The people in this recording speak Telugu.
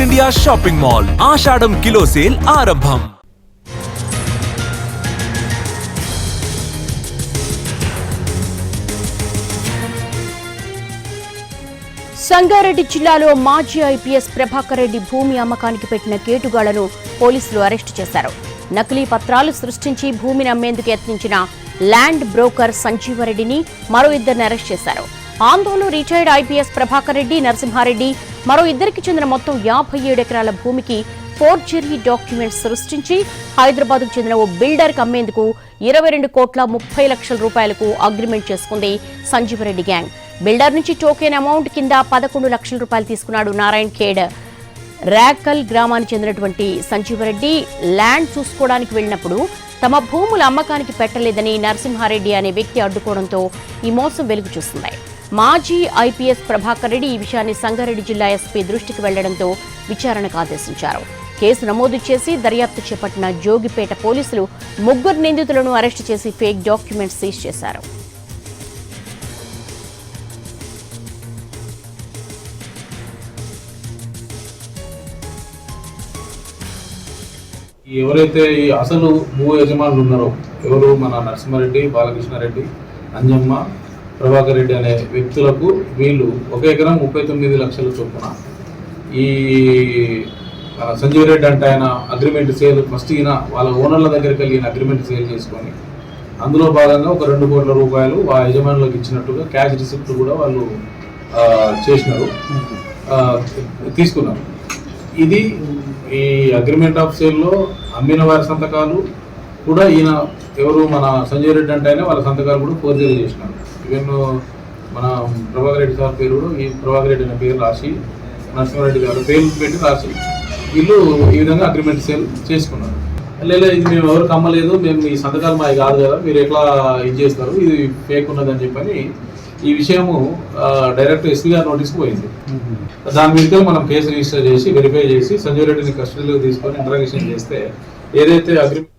India shopping mall. Ashadham kilo sale ఆరంభం. సంగారెడ్డి జిల్లాలో మాజీ ఐపీఎస్ ప్రభాకర్ రెడ్డి భూమి అమ్మకానికి పెట్టిన కేటుగాళ్ళను పోలీసులు అరెస్టు చేశారు. నకిలీ పత్రాలు సృష్టించి భూమిని అమ్మేందుకు యత్నించిన ల్యాండ్ బ్రోకర్ సంజీవరెడ్డిని మరో ఇద్దరిని అరెస్ట్ చేశారు. ఆందోళన రిటైర్డ్ ఐపీఎస్ ప్రభాకర్ రెడ్డి నరసింహారెడ్డి మరో ఇద్దరికి చెందిన మొత్తం యాభై ఏడు ఎకరాల భూమికి ఫోర్జరీ డాక్యుమెంట్స్ సృష్టించి హైదరాబాద్కు చెందిన ఓ బిల్డర్కి అమ్మేందుకు ఇరవై రెండు కోట్ల ముప్పై లక్షల రూపాయలకు అగ్రిమెంట్ చేసుకుంది సంజీవరెడ్డి గ్యాంగ్. బిల్డర్ నుంచి టోకెన్ అమౌంట్ కింద పదకొండు లక్షల రూపాయలు తీసుకున్నాడు నారాయణ్ ఖేడ్. రాకల్ గ్రామానికి చెందినటువంటి సంజీవరెడ్డి ల్యాండ్ చూసుకోవడానికి వెళ్ళినప్పుడు తమ భూముల అమ్మకానికి పెట్టలేదని నరసింహారెడ్డి అనే వ్యక్తి అడ్డుకోవడంతో ఈ మోసం వెలుగు చూస్తున్నాయి మాజీ ఐపీఎస్ ప్రభాకర్ రెడ్డి ఈ విషయాన్ని సంగారెడ్డి జిల్లా ఎస్పీ దృష్టికి వెళ్ళడంతో విచారణకు ఆదేశించారు. కేసు నమోదు చేసి దర్యాప్తు చేపట్టిన జోగిపేట పోలీసులు ముగ్గురు నిందితులను అరెస్టు చేసి ఫేక్ డాక్యుమెంట్స్ సీజ్ చేశారు. ఎవరైతే ఈ అసలు భూ యజమానులు ఉన్నారో ఎవరు మన నరసింహారెడ్డి బాలకృష్ణారెడ్డి అంజమ్మ ప్రభాకర్ రెడ్డి అనే వ్యక్తులకు వీళ్ళు ఒక ఎకరం ముప్పై తొమ్మిది లక్షల చొప్పున ఈ సంజీవ్ రెడ్డి అంటే ఆయన అగ్రిమెంట్ సేల్ ఫస్ట్ ఈయన వాళ్ళ ఓనర్ల దగ్గరికి వెళ్ళి ఈయన అగ్రిమెంట్ సేల్ చేసుకొని అందులో భాగంగా ఒక రెండు కోట్ల రూపాయలు ఆ యజమానులకు ఇచ్చినట్టుగా క్యాష్ రిసిప్ట్ కూడా వాళ్ళు చేసినారు తీసుకున్నారు. ఇది ఈ అగ్రిమెంట్ ఆఫ్ సేల్లో అమ్మిన వారి సంతకాలు కూడా ఈయన ఎవరు మన సంజయ్ రెడ్డి అంటే ఆయన వాళ్ళ సంతకాలు కూడా ఫోర్జరీ చేసినారు. ఈవెన్ మన ప్రభాకర్ రెడ్డి సార్ పేరు ఈ ప్రభాకర్ రెడ్డి అనే పేరు రాసి నరసింహారెడ్డి గారు పేరు పెట్టి రాసి వీళ్ళు ఈ విధంగా అగ్రిమెంట్ సేల్ చేసుకున్నారు. లేదా ఇది మేము ఎవరు కమ్మలేదు మేము ఈ సంతకాలు మాది కాదు కదా మీరు ఎట్లా ఇది చేస్తారు ఇది ఫేక్ ఉన్నదని చెప్పని ఈ విషయము డైరెక్ట్ ఎస్పీ గారి నోటీస్కి పోయింది. దాని మీద మనం కేసు రిజిస్టర్ చేసి వెరిఫై చేసి సంజయ్ రెడ్డిని కస్టడీలోకి తీసుకొని ఇంటరాగేషన్ చేస్తే ఏదైతే అగ్రిమెంట్